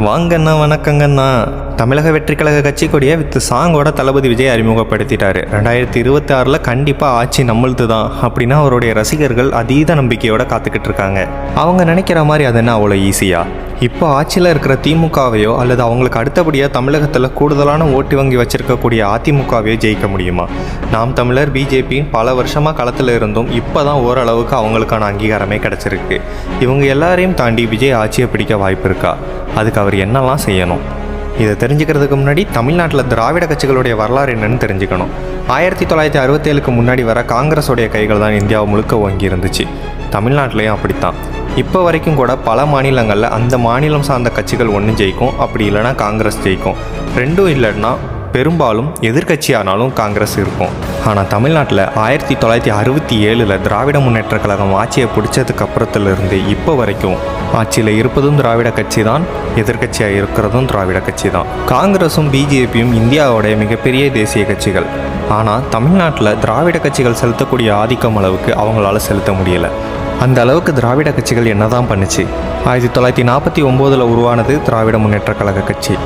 வாங்கண்ணா வணக்கங்கண்ணா. தமிழக வெற்றி கழக கட்சி கொடியை வித் சாங்கோட தளபதி விஜய் அறிமுகப்படுத்திட்டாரு. ரெண்டாயிரத்தி இருபத்தி ஆறில் கண்டிப்பாக ஆட்சி நம்மளுது தான் அப்படின்னா அவருடைய ரசிகர்கள் அதீத நம்பிக்கையோட காத்துக்கிட்டு இருக்காங்க. அவங்க நினைக்கிற மாதிரி அது என்ன அவ்வளோ ஈஸியா இப்போ ஆட்சியில் இருக்கிற திமுகவையோ அல்லது அவங்களுக்கு அடுத்தபடியாக தமிழகத்தில் கூடுதலான ஓட்டு வங்கி வச்சிருக்கக்கூடிய அதிமுகவையோ ஜெயிக்க முடியுமா? நாம் தமிழர் பிஜேபி பல வருஷமாக களத்தில் இருந்தும் இப்போ தான் ஓரளவுக்கு அவங்களுக்கான அங்கீகாரமே கிடச்சிருக்கு. இவங்க எல்லாரையும் தாண்டி விஜய் ஆட்சியை பிடிக்க வாய்ப்பு இருக்கா? அதுக்கு அவர் என்னெல்லாம் செய்யணும்? இதை தெரிஞ்சுக்கிறதுக்கு முன்னாடி தமிழ்நாட்டில் திராவிட கட்சிகளுடைய வரலாறு என்னன்னு தெரிஞ்சுக்கணும். ஆயிரத்தி தொள்ளாயிரத்தி அறுபத்தேழுக்கு முன்னாடி வர காங்கிரஸோடைய கைகள் தான் இந்தியாவை முழுக்க ஓங்கி இருந்துச்சு. தமிழ்நாட்டிலையும் அப்படித்தான். இப்போ வரைக்கும் கூட பல மாநிலங்களில் அந்த மாநிலம் சார்ந்த கட்சிகள் ஒன்று ஜெயிக்கும். அப்படி இல்லைன்னா காங்கிரஸ் ஜெயிக்கும். ரெண்டும் இல்லைன்னா பெரும்பாலும் எதிர்கட்சியானாலும் காங்கிரஸ் இருக்கும். ஆனால் தமிழ்நாட்டில் ஆயிரத்தி தொள்ளாயிரத்தி அறுபத்தி ஏழில் திராவிட முன்னேற்ற கழகம் ஆட்சியை பிடிச்சதுக்கு அப்புறத்துலேருந்து இப்போ வரைக்கும் ஆட்சியில் இருப்பதும் திராவிட கட்சி தான் எதிர்க்கட்சியாக இருக்கிறதும் திராவிட கட்சி தான் காங்கிரஸும் பிஜேபியும் இந்தியாவோடைய மிகப்பெரிய தேசிய கட்சிகள். ஆனால் தமிழ்நாட்டில் திராவிட கட்சிகள் செலுத்தக்கூடிய ஆதிக்கம் அளவுக்கு அவங்களால செலுத்த முடியலை. அந்த அளவுக்கு திராவிட கட்சிகள் என்னதான் பண்ணுச்சு? ஆயிரத்தி தொள்ளாயிரத்தி நாற்பத்தி ஒம்போதில் உருவானது திராவிட முன்னேற்ற கழக கட்சி.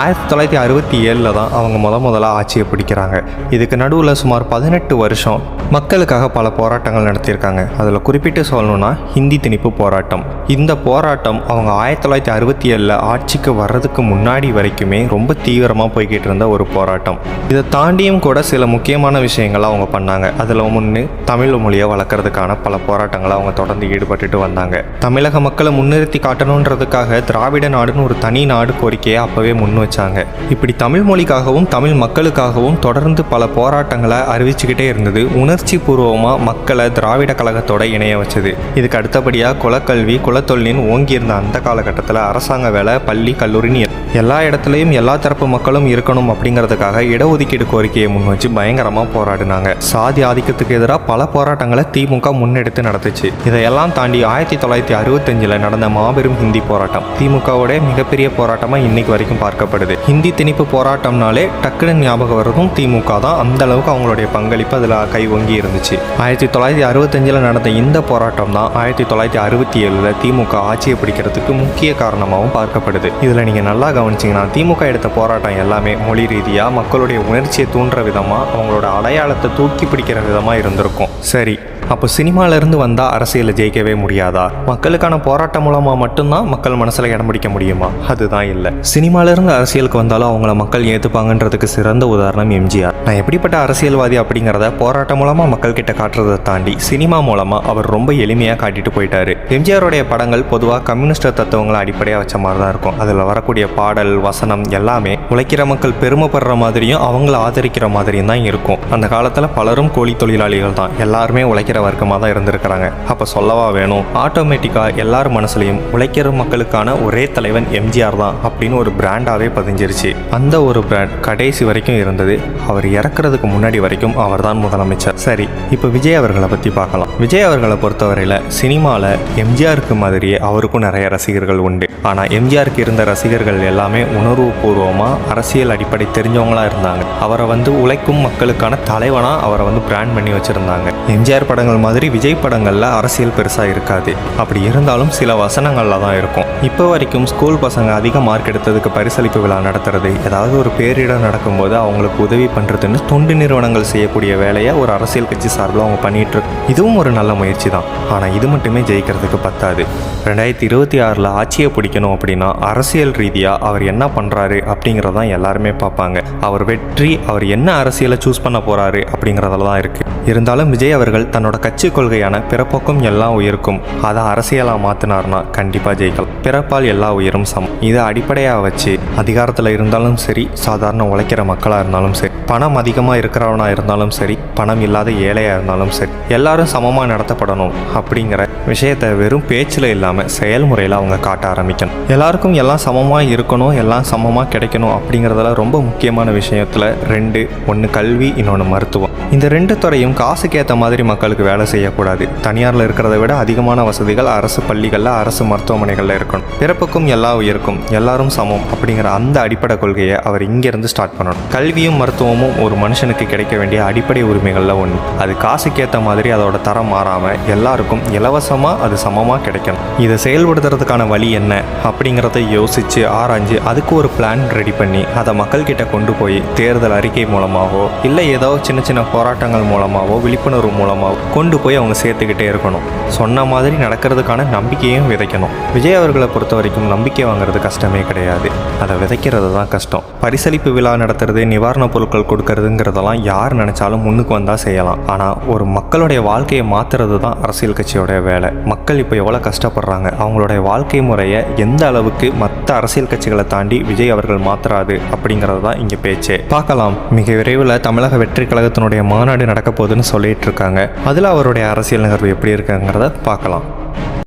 ஆயிரத்தி தொள்ளாயிரத்தி அறுபத்தி ஏழில் தான் அவங்க முத முதலாக ஆட்சியை பிடிக்கிறாங்க. இதுக்கு நடுவில் சுமார் பதினெட்டு வருஷம் மக்களுக்காக பல போராட்டங்கள் நடத்தியிருக்காங்க. அதில் குறிப்பிட்டு சொல்லணும்னா ஹிந்தி திணிப்பு போராட்டம். இந்த போராட்டம் அவங்க ஆயிரத்தி தொள்ளாயிரத்தி அறுபத்தி ஏழில் ஆட்சிக்கு வர்றதுக்கு முன்னாடி வரைக்குமே ரொம்ப தீவிரமாக போய்கிட்டு இருந்த ஒரு போராட்டம். இதை தாண்டியும் கூட சில முக்கியமான விஷயங்களை அவங்க பண்ணாங்க. அதில் முன்னு தமிழ் மொழியை வளர்க்குறதுக்கான பல போராட்டங்களை அவங்க தொடர்ந்து ஈடுபட்டுட்டு வந்தாங்க. தமிழக மக்களை முன்னிறுத்தி காட்டணுன்றதுக்காக திராவிட நாடுன்னு ஒரு தனி நாடு கோரிக்கையை அப்போவே முன் வச்சாங்க இப்படி தமிழ் மொழிக்காகவும் தமிழ் மக்களுக்காகவும் தொடர்ந்து பல போராட்டங்களை அறிவிச்சுக்கிட்டே இருந்தது. உணர்ச்சி பூர்வமாக மக்களை திராவிட கழகத்தோட இணைய வச்சது. இதுக்கு அடுத்தபடியாக குலக்கல்வி குலத்தொழிலின் ஓங்கியிருந்த அந்த காலகட்டத்தில் அரசாங்க வேலை பள்ளி கல்லூரின்னு எல்லா இடத்துலையும் எல்லா தரப்பு மக்களும் இருக்கணும் அப்படிங்கிறதுக்காக இடஒதுக்கீடு கோரிக்கையை முன் வச்சு பயங்கரமாக போராடினாங்க. சாதி ஆதிக்கத்துக்கு எதிராக பல போராட்டங்களை திமுக முன்னெடுத்து நடத்துச்சு. இதையெல்லாம் தாண்டி ஆயிரத்தி தொள்ளாயிரத்தி அறுபத்தஞ்சில் நடந்த மாபெரும் ஹிந்தி போராட்டம் திமுகவோட மிகப்பெரிய போராட்டமாக இன்னைக்கு வரைக்கும் பார்க்கப்படுது. ஹிந்தி திணிப்பு போராட்டம்னாலே டக்குன்னு ஞாபகம் வரதும் திமுக தான். அந்த அளவுக்கு அவங்களுடைய பங்களிப்பு அதில் கைவங்கி இருந்துச்சு. ஆயிரத்தி தொள்ளாயிரத்தி அறுபத்தஞ்சில் நடந்த இந்த போராட்டம் தான் ஆயிரத்தி தொள்ளாயிரத்தி அறுபத்தி ஏழில் திமுக ஆட்சியை பிடிக்கிறதுக்கு முக்கிய காரணமாகவும் பார்க்கப்படுது. இதில் நீங்கள் நல்லா கவனிச்சிங்கன்னா திமுக எடுத்த போராட்டம் எல்லாமே மொழி ரீதியாக மக்களுடைய உணர்ச்சியை தூண்டுற விதமாக அவங்களோட அடையாளத்தை தூக்கி பிடிக்கிற விதமாக இருந்திருக்கும். சரி அப்போ சினிமாலேருந்து வந்தால் அரசியலில் ஜெயிக்கவே முடியாதா? மக்களுக்கான போராட்டம் மூலமாக மட்டும்தான் மக்கள் மனசில் இடம் பிடிக்க முடியுமா? அதுதான் இல்லை. சினிமாவிலேருந்து அரசியலுக்கு வந்தாலும் அவங்கள மக்கள் ஏற்றுப்பாங்கன்றதுக்கு சிறந்த உதாரணம் எம்ஜிஆர். நான் எப்படிப்பட்ட அரசியல்வாதி அப்படிங்கிறத போராட்டம் மூலமாக மக்கள் கிட்ட காட்டுறதை தாண்டி சினிமா மூலமாக அவர் ரொம்ப எளிமையாக காட்டிட்டு போயிட்டாரு. எம்ஜிஆருடைய படங்கள் பொதுவாக கம்யூனிஸ்ட் தத்துவங்களை அடிப்படையாக வச்ச மாதிரி தான் இருக்கும். அதில் வரக்கூடிய பாடல் வசனம் எல்லாமே உழைக்கிற மக்கள் பெருமைப்படுற மாதிரியும் அவங்கள ஆதரிக்கிற மாதிரியும் தான் இருக்கும். அந்த காலத்தில் பலரும் கூலி தொழிலாளிகள் தான். எல்லாருமே உழைக்கிற வர்க்கமாக தான் இருந்திருக்கிறாங்க. அப்போ சொல்லவா வேணும்? ஆட்டோமேட்டிக்காக எல்லார் மனசுலையும் உழைக்கிற மக்களுக்கான ஒரே தலைவன் எம்ஜிஆர் தான் அப்படின்னு ஒரு பிராண்டாகவே பதிஞ்சிருச்சு. அந்த ஒரு பிராண்ட் கடைசி வரைக்கும் இருந்தது. அவர் இறக்குறதுக்கு முன்னாடி வரைக்கும் அவர் தான் முதலமைச்சர். சரி இப்போ விஜய் அவர்களை பற்றி பார்க்கலாம். விஜய் அவர்களை பொறுத்தவரையில் சினிமாவில் எம்ஜிஆருக்கு மாதிரியே அவருக்கும் நிறைய ரசிகர்கள் உண்டு. ஆனால் எம்ஜிஆருக்கு இருந்த ரசிகர்கள் எல்லாமே உணர்வுபூர்வமாக அரசியல் அடிப்படை தெரிஞ்சவங்களாக இருந்தாங்க. அவரை வந்து உழைக்கும் மக்களுக்கான தலைவனாக அவரை வந்து பிராண்ட் பண்ணி வச்சுருந்தாங்க. எம்ஜிஆர் படங்கள் மாதிரி விஜய் படங்களில் அரசியல் பெருசாக இருக்காது. அப்படி இருந்தாலும் சில வசனங்களில் தான் இருக்கும். இப்போ வரைக்கும் ஸ்கூல் பசங்க அதிக மார்க் எடுத்ததுக்கு பரிசளிப்பு விழா நடத்துறது ஏதாவது ஒரு பேரிடம் நடக்கும்போது அவங்களுக்கு உதவி பண்ணுறதுன்னு தொண்டு நிறுவனங்கள் செய்யக்கூடிய வேலையை ஒரு அரசியல் கட்சி சார்பில் அவங்க பண்ணிட்டு இருக்கு இதுவும் ஒரு நல்ல முயற்சி தான். ஆனால் இது மட்டுமே ஜெயிக்கிறதுக்கு பத்தாது. ரெண்டாயிரத்தி இருபத்தி ஆறில் ஆட்சியை பிடிக்கணும் அப்படின்னா அரசியல் ரீதியாக அவர் என்ன பண்ணுறாரு அப்படிங்கிறதான் எல்லாருமே பார்ப்பாங்க. அவர் வெற்றி அவர் என்ன அரசியலை சூஸ் பண்ண போகிறாரு அப்படிங்கிறதுல தான் இருக்குது இருந்தாலும் விஜய் அவர்கள் தன்னோட கட்சி கொள்கையான பிறப்போக்கும் எல்லா உயிருக்கும் அதை அரசியலாக மாற்றினார்னா கண்டிப்பாக ஜெயிக்கலாம். பிறப்பால் எல்லா உயிரும் சமம். இதை அடிப்படையாக வச்சு அதிகாரத்தில் இருந்தாலும் சரி சாதாரண உழைக்கிற மக்களாக இருந்தாலும் சரி பணம் அதிகமாக இருக்கிறவனாக இருந்தாலும் சரி பணம் இல்லாத ஏழையாக இருந்தாலும் சரி எல்லாரும் சமமாக நடத்தப்படணும் அப்படிங்கிற விஷயத்தை வெறும் பேச்சில் இல்லாமல் செயல்முறையில் அவங்க காட்ட ஆரம்பிக்கணும். எல்லாருக்கும் எல்லாம் சமமாக இருக்கணும் எல்லாம் சமமாக கிடைக்கணும் அப்படிங்கிறதுல ரொம்ப முக்கியமான விஷயத்தில் ரெண்டு ஒன்று கல்வி இன்னொன்று மருத்துவம். இந்த ரெண்டு துறையும் காசுக்கு ஏற்ற மாதிரி மக்களுக்கு வேலை செய்யக்கூடாது. தனியாரில் இருக்கிறத விட அதிகமான வசதிகள் அரசு பள்ளிகளில் அரசு மருத்துவமனைகளில் இருக்கணும். பிறப்புக்கும் எல்லா உயிருக்கும் எல்லாரும் சமம் அப்படிங்கிற அந்த அடிப்படை கொள்கையை அவர் இங்கேருந்து ஸ்டார்ட் பண்ணணும். கல்வியும் மருத்துவமும் ஒரு மனுஷனுக்கு கிடைக்க வேண்டிய அடிப்படை உரிமைகளில் ஒன்று அது காசுக்கேற்ற மாதிரி அதோட தரம் மாறாமல் எல்லாருக்கும் இலவசமாக அது சமமாக கிடைக்கணும். இதை செயல்படுத்துறதுக்கான வழி என்ன அப்படிங்கிறத யோசித்து ஆராய்ஞ்சு அதுக்கு ஒரு பிளான் ரெடி பண்ணி அதை மக்கள்கிட்ட கொண்டு போய் தேர்தல் அறிக்கை மூலமாகவோ இல்லை ஏதோ சின்ன சின்ன போராட்டங்கள் மூலமாகவோ விழிப்புணர்வு மூலமாகவோ கொண்டு போய் அவங்க சேர்த்துக்கிட்டே இருக்கணும். சொன்ன மாதிரி நடக்கிறதுக்கான நம்பிக்கையும் விதைக்கணும். விஜய் அவர்களை பொறுத்த வரைக்கும் நம்பிக்கை வாங்குறது கஷ்டமே கிடையாது. அதை விதைக்கிறது தான் கஷ்டம். பரிசளிப்பு விழா நடத்துறது நிவாரணப் பொருட்கள் கொடுக்கறதுங்கிறதெல்லாம் யார் நினைச்சாலும் முன்னுக்கு வந்தால் செய்யலாம். ஆனால் ஒரு மக்களுடைய வாழ்க்கையை மாற்றுறது தான் அரசியல் கட்சியோட வேலை. மக்கள் இப்போ எவ்வளோ கஷ்டப்படுறாங்க? அவங்களுடைய வாழ்க்கை முறையை எந்த அளவுக்கு மற்ற அரசியல் கட்சிகளை தாண்டி விஜய் அவர்கள் மாத்துறாது அப்படிங்கிறது தான் இங்கே பேச்சே. பார்க்கலாம். மிக விரைவில் தமிழக வெற்றி கழகத்தினுடைய மாநாடு நடக்க போகுதுன்னு சொல்லிட்டு இருக்காங்க. அதில் அவருடைய அரசியல் நகர்வு எப்படி இருக்குங்கிறத பார்க்கலாம்.